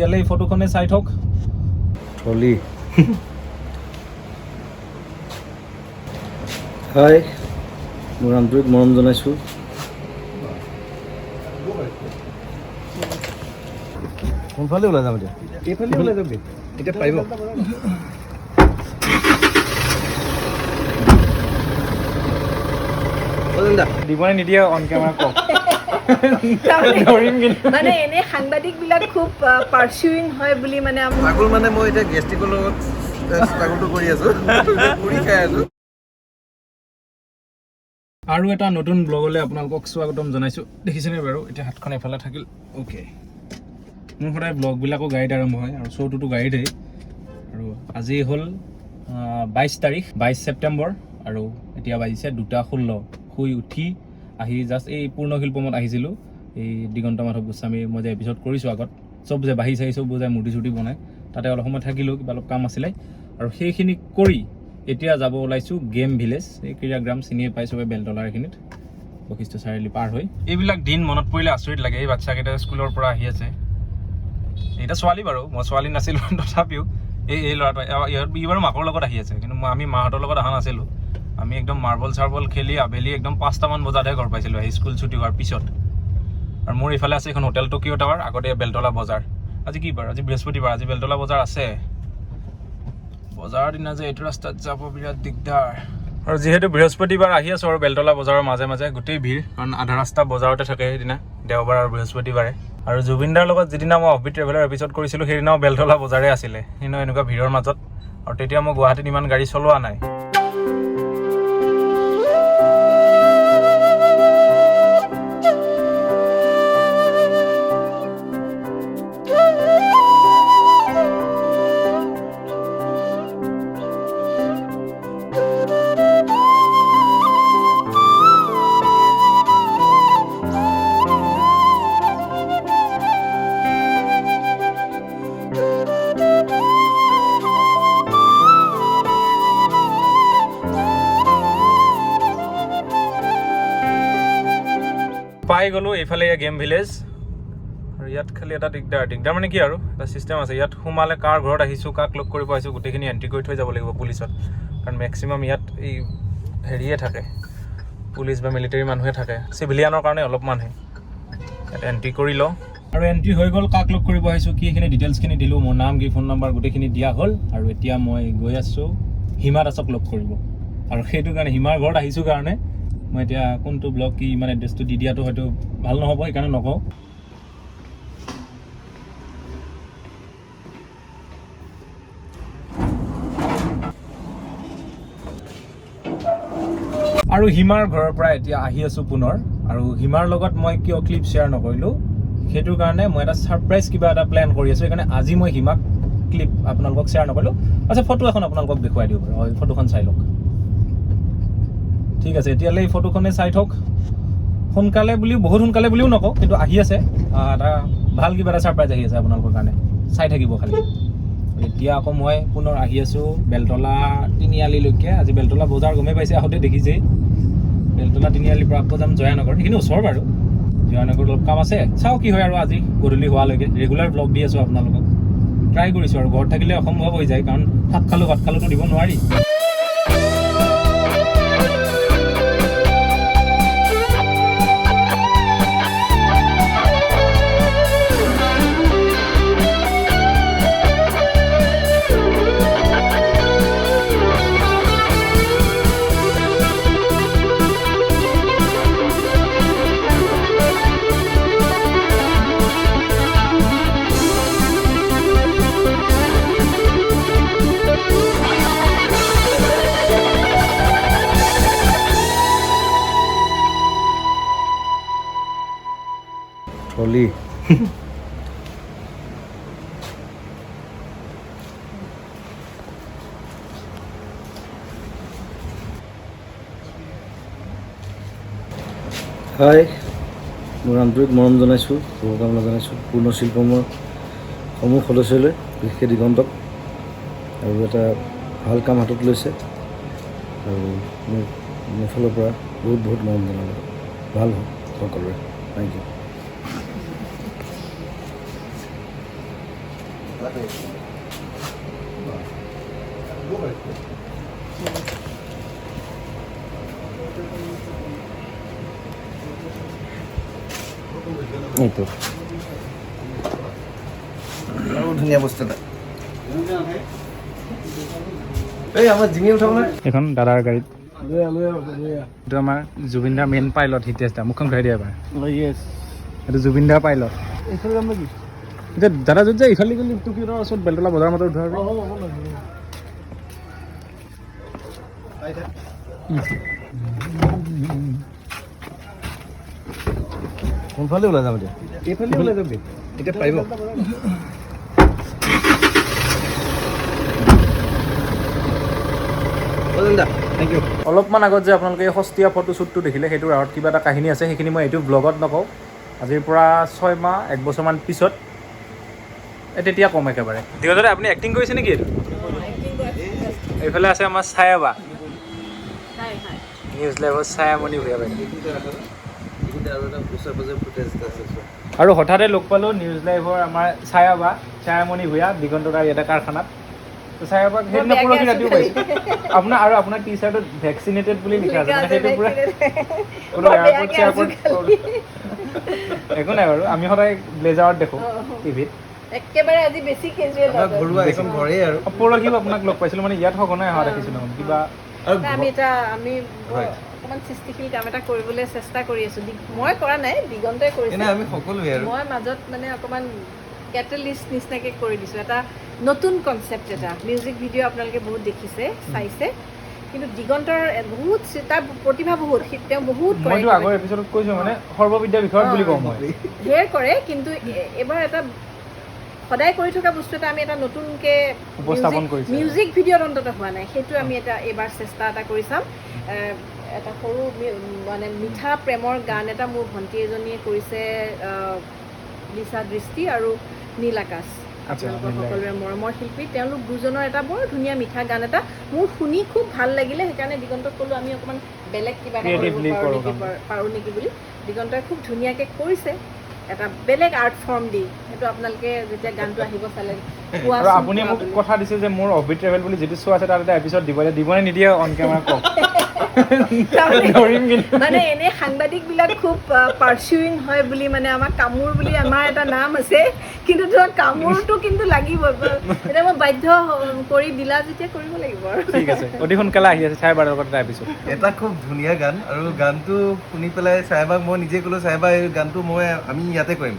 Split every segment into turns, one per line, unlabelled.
এতিয়ালৈ এই ফটোখনে চাই থওক
ট্ৰলি হাই মোৰ আন্তৰিক মৰম জনাইছোঁ। কোনফালে ওলাই যাম এতিয়া?
এইফালে ওলাই যাবি। এতিয়া পাৰিব।
দিবনে নিদিয়ে অন কেমেৰা কওক
মানে এনে সাংবাদিক বিলাক খুব পাৰ্চুইং হয় বুলি মানে
পাগল মানে মই এতিয়া গেষ্টিকৰ লগত ষ্ট্ৰাগলটো কৰি আছোঁ। পুৰি খাই আছোঁ।
আৰু এটা নতুন ব্লগলৈ আপোনালোকক স্বাগতম জনাইছোঁ। দেখিছেনে বাৰু? এতিয়া হাতখন এফালে থাকিল। অ'কে মোৰ সদায় ব্লগবিলাকো গাড়ীত আৰম্ভ হয় আৰু শ্ব'টোতো গাড়ীতেই। আৰু আজি হ'ল বাইছ তাৰিখ বাইছ ছেপ্টেম্বৰ আৰু এতিয়া বাজিছে দুটা ষোল্ল। শুই উঠি আহি জাষ্ট এই পূৰ্ণশিল্পমত আহিছিলোঁ। এই দিগন্ত মাধৱ গোস্বামীৰ মই যে এপিছ'ড কৰিছোঁ আগত, চব যে বাঢ়ি চাহি, চব বুজাই মূৰ্তি চুৰ্তি বনাই, তাতে অলপ সময় থাকিলোঁ, কিবা অলপ কাম আছিলে। আৰু সেইখিনি কৰি এতিয়া যাব ওলাইছোঁ গেম ভিলেজ, এই ক্ৰীড়াগ্ৰাম চিনিয়ে পাই চবে বেলতলাৰ এইখিনিত। বশিষ্ঠ চাৰিআলি পাৰ হৈ। এইবিলাক দিন মনত পৰিলে আচৰিত লাগে, এই বাচ্চাকেইটা স্কুলৰ পৰা আহি আছে। এইটা ছোৱালী বাৰু, মই ছোৱালী নাছিলোঁ, তথাপিও এই এই ল'ৰাটো ই বাৰু মাকৰ লগত আহি আছে, কিন্তু আমি মাহঁতৰ লগত অহা নাছিলোঁ। আমি একদম মাৰ্বল চাৰ্বল খেলি আবেলি একদম পাঁচটামান বজাতহে ঘৰ পাইছিলোঁ আহি স্কুল ছুটি হোৱাৰ পিছত। আৰু মোৰ ইফালে আছে এখন হোটেল টকিঅ' টাৱাৰ আগতে বেলতলা বজাৰ। আজি কি বাৰ? আজি বৃহস্পতিবাৰ আজি বেলতলা বজাৰ আছে। বজাৰৰ দিনা যে এইটো ৰাস্তাত যাব বিৰাট দিগদাৰ। আৰু যিহেতু বৃহস্পতিবাৰ আহি আছোঁ আৰু বেলতলা বজাৰৰ মাজে মাজে গোটেই ভিৰ কাৰণ আধা ৰাস্তা বজাৰতে থাকে সেইদিনা দেওবাৰ আৰু বৃহস্পতিবাৰে। আৰু জুবিনদাৰ লগত যিদিনা মই অফবিট ট্ৰেভেলাৰ এপিছড কৰিছিলোঁ সেইদিনাও বেলতলা বজাৰে আছিলে। কিন্তু এনেকুৱা ভিৰৰ মাজত। আৰু তেতিয়া মই গুৱাহাটীত ইমান গাড়ী চলোৱা নাই। পাই গ'লোঁ এইফালে এয়া গেম ভিলেজ। আৰু ইয়াত খালি এটা দিগদাৰ দিগদাৰ মানে কি আৰু, এটা ছিষ্টেম আছে। ইয়াত সোমালে কাৰ ঘৰত আহিছোঁ, কাক লগ কৰিব আহিছোঁ, গোটেইখিনি এণ্ট্ৰি কৰি থৈ যাব লাগিব পুলিচত। কাৰণ মেক্সিমাম ইয়াত এই হেৰিয়ে থাকে, পুলিচ বা মিলিটাৰী মানুহে থাকে চিভিলিয়ানৰ কাৰণে অলপমানহে। ইয়াত এণ্ট্ৰি কৰি লওঁ। আৰু এণ্ট্ৰি হৈ গ'ল, কাক লগ কৰিব আহিছোঁ কি এইখিনি ডিটেইলছখিনি দিলোঁ, মোৰ নাম, কি ফোন নম্বৰ গোটেইখিনি দিয়া হ'ল। আৰু এতিয়া মই গৈ আছোঁ, হিমা দাসক লগ কৰিব। আৰু সেইটো কাৰণে হিমাৰ ঘৰত আহিছোঁ কাৰণে মই এতিয়া কোনটো ব্লগ কি মানে এড্ৰেছটো দি দিয়াটো হয়তো ভাল নহ'ব সেইকাৰণে নকওঁ। আৰু হিমাৰ ঘৰৰ পৰা এতিয়া আহি আছোঁ পুনৰ আৰু হিমাৰ লগত মই কিয় ক্লিপ শ্বেয়াৰ নকৰিলোঁ সেইটোৰ কাৰণে মই এটা ছাৰপ্ৰাইজ কিবা এটা প্লেন কৰি আছোঁ সেইকাৰণে আজি মই হিমাক ক্লিপ আপোনালোকক শ্বেয়াৰ নকৰিলোঁ। আচ্ছা ফটো এখন আপোনালোকক দেখুৱাই দিব পাৰোঁ হয় ফটোখন চাই লওক। ঠিক আছে, এতিয়ালৈ এই ফটোখনে চাই থওক। সোনকালে বুলিও, বহুত সোনকালে বুলিও নকওঁ, কিন্তু আহি আছে। এটা ভালো কিবা এটা ছাৰপ্ৰাইজ আহি আছে আপোনালোকৰ কাৰণে। চাই থাকিব খালি। এতিয়া আকৌ মই পুনৰ আহি আছোঁ বেলতলা তিনিআলিলৈকে। আজি বেলতলা বজাৰ গমেই পাইছে, আহোঁতে দেখিছেই। বেলতলা তিনিআলিৰ পৰা আকৌ যাম জয়ানগৰ সেইখিনি ওচৰ বাৰু। জয়ানগৰত অলপ কাম আছে। চাওঁ কি হয় আৰু আজি গধূলি হোৱালৈকে। ৰেগুলাৰ ব্লগ দি আছোঁ আপোনালোকক। ট্ৰাই কৰিছোঁ আৰু। ঘৰত থাকিলে অসম্ভৱ হৈ যায়, কাৰণ ভাত খালোঁ, ভাত খালোঁতো দিব নোৱাৰি।
ট্ৰলি হাই মোৰ আন্তৰিক মৰম জনাইছোঁ, শুভকামনা জনাইছোঁ, পূৰ্ণ শিল্পমৰ সমূহ সদস্যলৈ বিশেষকৈ দিগন্তক, আৰু এটা ভালো কাম হাতত লৈছে, আৰু মোৰ মোৰ ফালৰ পৰা বহুত বহুত মৰম জনালোঁ। ভালো হওক সকলোৰে। থেংক ইউ এইটো
আৰু ধুনীয়া বস্তু এটা এই নাই
এইখন দাদাৰ গাড়ীত। এইটো আমাৰ জুবিন দাৰ মেইন পাইলট হিতেশ দা। মুখখন ঘূৰাই দিয়া এবাৰ। এইটো জুবিন দাৰ পাইলট এতিয়া দাদা যদি যে ইফালে গ'লে টুকিৰৰ ওচৰত বেলতলা বজাৰ মাজত উঠাৰ
কোনফালে ওলাই যাম এতিয়া?
এইফালে ওলাই যাবি। থেংক ইউ অলপমান আগত যে আপোনালোকে এই সস্তীয়া ফটোশ্বুটটো দেখিলে সেইটোৰ আঁৰত কিবা এটা কাহিনী আছে সেইখিনি মই এইটো ব্লগত নকওঁ। আজিৰ পৰা ছয় মাহ এক বছৰমান পিছত। তেতিয়া কম একেবাৰে। দিগজতে আপুনি এক্টিং কৰিছে নেকি? এইটো এইফালে আছে আমাৰ ছায়াবা। নিউজ লাইভৰ ছায়ামণি ভূঞা বাইদেউ
আৰু
হঠাতে লগ পালোঁ নিউজ লাইভৰ আমাৰ ছায়াবা ছায়ামণি ভূঞা দিগন্ত দাৰ ইয়াতে কাৰখানাত। তো ছায়াবাক সেইদিনা
বেয়াকে
পৰহি
আছো
ৰাতিও
খালি।
পাইছোঁ। আপোনাৰ আৰু আপোনাৰ টি চাৰ্টত ভেকচিনেটেড বুলি লিখা আছে মানে সেইটো পুৰা কোনো
মই
এয়াৰপৰ্ট
বেয়াকে
চেয়াৰপৰ্ট
আছো খালি।
একো নাই বাৰু আমি সদায় ব্লেজাৰত দেখোঁ
অ।
টিভিত।
একেবাৰে আজি বেছি কেজুৱেল
আমাৰ ঘৰুৱা এখন ঘৰেই আৰু।
পৰহিও আপোনাক লগ পাইছিলোঁ মানে ইয়াত সঘনাই অহা দেখিছিলোঁ কিবা
আমি এটা আমি। অকণমান সৃষ্টিশীল কাম এটা কৰিবলৈ চেষ্টা কৰি আছো। মই কৰা নাই দিগন্তই কৰিছে।
আমি সকলোৱে
মই মাজত মানে অকণমান কেটেলিষ্ট নিচিনাকৈ কৰি দিছোঁ। এটা নতুন কনচেপ্ট এটা। মিউজিক ভিডিঅ' আপোনালোকে বহুত দেখিছে চাইছে। কিন্তু দিগন্তৰ বহুত তাৰ প্ৰতিভা বহুত। তেওঁ বহুত কৰে।
মইতো আগৰ এপিছডত কৈছোঁ মানে সৰ্ববিদ্যা বিষয়ত বুলি কওঁ মই।
ধেৰ কৰে কিন্তু এ- এইবাৰ এটা সদায় কৰি থকা বস্তু এটা আমি এটা নতুনকে
উপস্থাপন কৰিছে।
মিউজিক ভিডিঅ'ত অন্তত হোৱা নাই। সেইটো আমি এটা এইবাৰ চেষ্টা এটা কৰি চাম। এটা সৰু মানে মিঠা প্ৰেমৰ গান এটা মোৰ ভণ্টি এজনীয়ে কৰিছে লিচা দৃষ্টি আৰু নীল আকাশ। আপোনালোকৰ। সকলোৰে মৰমৰ শিল্পী। তেওঁলোক দুজনৰ এটা বৰ ধুনীয়া মিঠা গান এটা মোৰ শুনি খুব ভাল লাগিলে। সেইকাৰণে দিগন্তক ক'লোঁ আমি অকণমান বেলেগ কিবা এটা কৰিব পাৰোঁ
কৰোঁ
নেকি পাৰোঁ নেকি বুলি। দিগন্তই খুব ধুনীয়াকৈ কৰিছে এটা বেলেগ আৰ্ট ফৰ্ম দি সেইটো আপোনালোকে যেতিয়া গানটো আহিব চালে
আপুনি মোক। কথা দিছে যে মোৰ অভিট ট্ৰেভেল বুলি যিটো শ্ব' আছে তাত এটা এপিছড দিব দিব নে নিদিয়ে অন কেমেৰা কওক
মানে এনে সাংবাদিক বিলাক খুব পাৰ্চুইং হয় বুলি মানে আমাৰ কামোৰ বুলি আমাৰ এটা নাম আছে। কিন্তু ধৰক কামোৰটো কিন্তু লাগিব। এতিয়া মই বাধ্য কৰি দিলা যেতিয়া কৰিব লাগিব আৰু।
ঠিক আছে। অতি সোনকালে আহি আছে চাই বাৰ লগত এপিছড
এটা খুব ধুনীয়া গান আৰু গানটো শুনি পেলাই চাহেবাক মই নিজে ক'লোঁ চাহেবা এই গানটো মই আমি ইয়াতে কৰিম।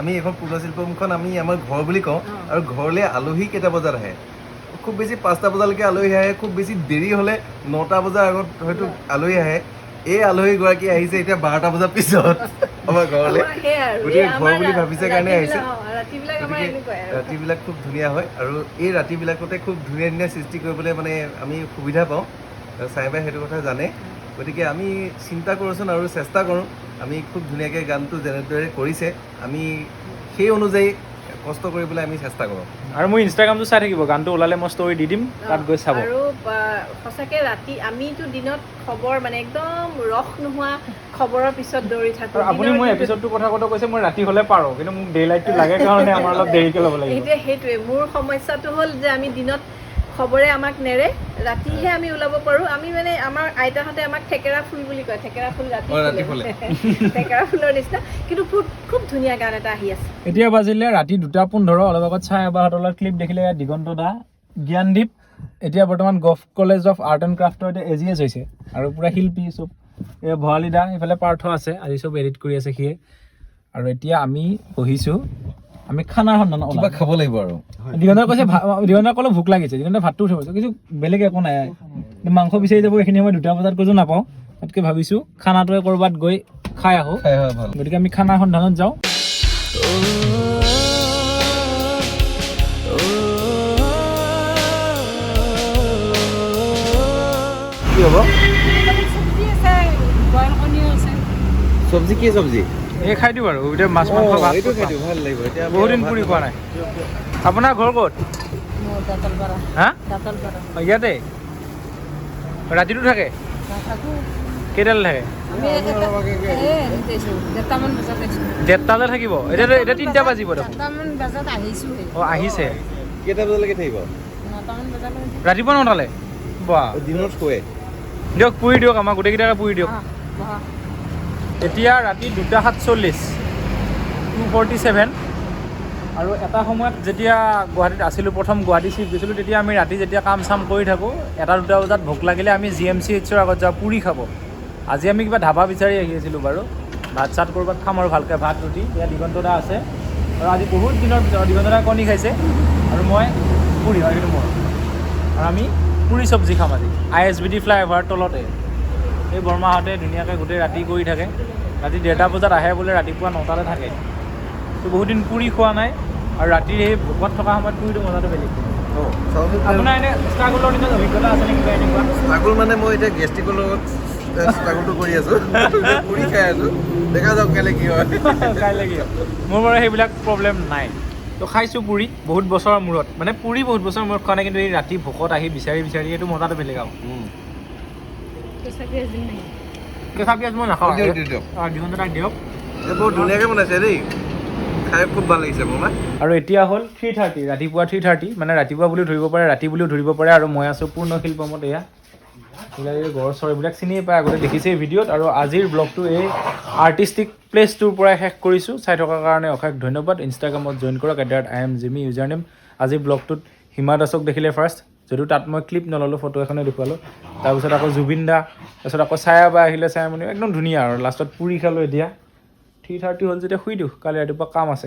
আমি এখন শিল্পমখন আমি আমাৰ ঘৰ বুলি কওঁ। আৰু ঘৰলৈ আলহী কেইটা বজাত আহে। খুব বেছি পাঁচটা বজালৈকে আলহী আহে খুব বেছি দেৰি হ'লে নটা বজাৰ আগত হয়তো আলহী আহে। এই আলহীগৰাকী আহিছে এতিয়া বাৰটা বজাৰ পিছত আমাৰ ঘৰলৈ। গতিকে ঘৰ বুলি ভাবিছে কাৰণে আহিছে। গতিকে ৰাতিবিলাক খুব ধুনীয়া হয় আৰু এই ৰাতিবিলাকতে খুব ধুনীয়া ধুনীয়া সৃষ্টি কৰিবলৈ মানে আমি সুবিধা পাওঁ। আৰু চাহেবাই সেইটো কথা জানে। গতিকে আমি চিন্তা কৰোঁচোন আৰু চেষ্টা কৰোঁ। আমি খুব ধুনীয়াকৈ গানটো যেনেদৰে কৰিছে আমি সেই অনুযায়ী কষ্ট কৰিবলৈ আমি চেষ্টা কৰোঁ।
আৰু মোৰ ইনষ্টাগ্ৰামটো চাই থাকিব গানটো ওলালে মই ষ্টৰি দি দিম তাত গৈ চাব।
আৰু সঁচাকে ৰাতি আমিতো দিনত খবৰ মানে একদম ৰস নোহোৱা খবৰৰ পিছত দৌৰি থাকো।
আৰু আপুনি মোৰ
দিনটোত-
এপিছডটোৰ কথা কওঁতে কৈছে মই ৰাতি হ'লে পাৰোঁ কিন্তু মোক ডে লাইটটো লাগে কাৰণে আমাৰ অলপ দেৰিকৈ ল'ব লাগিব।
সেইটোৱে সেইটোৱে। মোৰ সমস্যাটো হ'ল যে আমি দিনত খবৰে আমাক নেৰে ৰাতিহে আমি ওলাব পাৰোঁ। আমি মানে আমাৰ আইতাহঁতে আমাক থেকেৰা ফুল বুলি কয় থেকেৰা ফুল ৰাতি। থেকেৰা ফুলৰ নিচিনা। কিন্তু খুব খুব ধুনীয়া গান এটা আহি আছে।
এতিয়া বাজিলে ৰাতি দুটা পোন্ধৰ অলপ আগত চাই এবাৰহঁতৰ ক্লিপ দেখিলে দিগন্ত দা জ্ঞানদীপ। এতিয়া বৰ্তমান gov college of art and ক্ৰাফ্টৰ এতিয়া এ জি এছ হৈছে আৰু পূৰা শিল্পী চব। এই ভৰালি দা এইফালে পাৰ্থ আছে আজি চব এডিট কৰি আছে সিয়ে। আৰু এতিয়া আমি বহিছোঁ আমি খানাৰ সন্ধানত
কিবা খাব লাগিব আৰু।
দিগন্ত কৈছে দিগন্ত ক'লে ভোক লাগিছে। দিগন্ত ভাতটো উঠিব। কিছু বেলেগ একো নাই। মাংস বিচাৰি যাব এইখিনি সময় দুটা বজাত কৈছোঁ নাপাওঁ। তাতকৈ ভাবিছোঁ খানাটোৱে ক'ৰবাত গৈ খাই আহোঁ। গতিকে আমি খানাৰ সন্ধানত যাওঁ।
কি হ'ব? চব্জি কি চব্জি?
এই খাই দিওঁ আৰু এতিয়া মাছ মাংস ভাত
খাই দিওঁ ভালো লাগিব এতিয়া
বহুত দিন পুৰি খোৱা নাই। আপোনাৰ ঘৰ ক'ত? হা? ইয়াতে? ৰাতিটো থাকে? কেইটালৈ থাকে? ডেৰটালৈ থাকিব? এতিয়াতো এতিয়া তিনিটা বাজিব অঁ আহিছে।
কেইটা বজালৈকে থাকিব?
ৰাতিপুৱা নটালে? বাহ।
দিনত শুৱে?
দিয়ক পুৰি দিয়ক আমাৰ গোটেইকেইটাকে পুৰি দিয়ক। এতিয়া ৰাতি দুটা সাতচল্লিছ টু ফৰ্টি ছেভেন আৰু এটা সময়ত যেতিয়া গুৱাহাটীত আছিলোঁ, প্ৰথম গুৱাহাটী চিফ্ট গৈছিলোঁ তেতিয়া আমি ৰাতি যেতিয়া কাম চাম কৰি থাকোঁ, এটা দুটা বজাত ভোক লাগিলে আমি জি এম চি এইচৰ আগত যাওঁ, পুৰি খাব। আজি আমি কিবা ধাবা বিচাৰি আহি আছিলোঁ বাৰু। ভাত চাত ক'ৰবাত খাম আৰু ভালকৈ, ভাত, ৰুটি ইয়াত দিগন্ত দা আছে। আৰু আজি বহুত দিনৰ পিছত, দিগন্ত দা কণী খাইছে। আৰু মই পুৰি, হয় কিন্তু মোৰ। আৰু আমি পুৰি চব্জি খাম আজি, I S B D flyover তলতে। এই বৰমাহঁতে ধুনীয়াকৈ গোটেই ৰাতি কৰি থাকে। ৰাতি ডেৰটা বজাত আহে বোলে ৰাতিপুৱা নটাতে থাকে। তো বহুত দিন পুৰি খোৱা নাই আৰু ৰাতিৰ এই ভোকত থকা সময়ত পুৰিটো মজাটো বেলেগ। আপোনাৰ এনে ষ্ট্ৰাগলৰ দিনত অভিজ্ঞতা আছে নেকি কিবা এনেকুৱা?
ষ্ট্ৰাগল মানে মই এতিয়া গেষ্টিকৰ লগত ষ্ট্ৰাগলটো কৰি আছোঁ। পুৰি খাই আছোঁ। দেখা যাওক কেলে কি হয়।
কাইলৈ কি মোৰ বাৰু সেইবিলাক প্ৰব্লেম নাই। তো খাইছোঁ পুৰি বহুত বছৰৰ মূৰত। মানে পুৰি বহুত বছৰৰ মূৰত খোৱা নাই কিন্তু এই ৰাতি ভোকত আহি বিচাৰি বিচাৰি এইটো মজাটো বেলেগ আৰু। কেঁচা পিঁয়াজ মই নাখাওঁ।
দিয়ক, দিয়ক, দিয়ক।
অঁ দিগন্ত তাক দিয়ক।
বহুত ধুনীয়াকৈ বনাইছে দেই। খাই খুব ভালো লাগিছে মোৰ
আৰু এতিয়া হ'ল থ্ৰী থাৰ্টি ৰাতিপুৱা থ্ৰী থাৰ্টি মানে ৰাতিপুৱা বুলিও ধৰিব পাৰে ৰাতি বুলিও ধৰিব পাৰে আৰু মই আছোঁ পূৰ্ণ শিল্পমত এয়া গড় চৰ এইবিলাক চিনিয়ে পায় আগতে দেখিছেই ভিডিঅ'ত। আৰু আজিৰ ব্লগটো এই আৰ্টিষ্টিক প্লেচটোৰ পৰাই শেষ কৰিছোঁ। চাই থকাৰ কাৰণে অশেষ ধন্যবাদ। ইনষ্টাগ্ৰামত জইন কৰক at I M Jimmy user name আজিৰ ব্লগটোত হিমা দাসক দেখিলে ফাৰ্ষ্ট যদিও তাত মই ক্লিপ নল'লোঁ ফটো এখনে দেখুৱালোঁ। তাৰপিছত আকৌ জুবিন দা, তাৰপিছত আকৌ ছায়া বা আহিলে ছায়ামণি একদম ধুনীয়া আৰু। লাষ্টত পুৰি খালোঁ এতিয়া। থ্ৰী থাৰ্টি হ'ল যেতিয়া শুই দিওঁ, কালি ৰাতিপুৱা কাম আছে।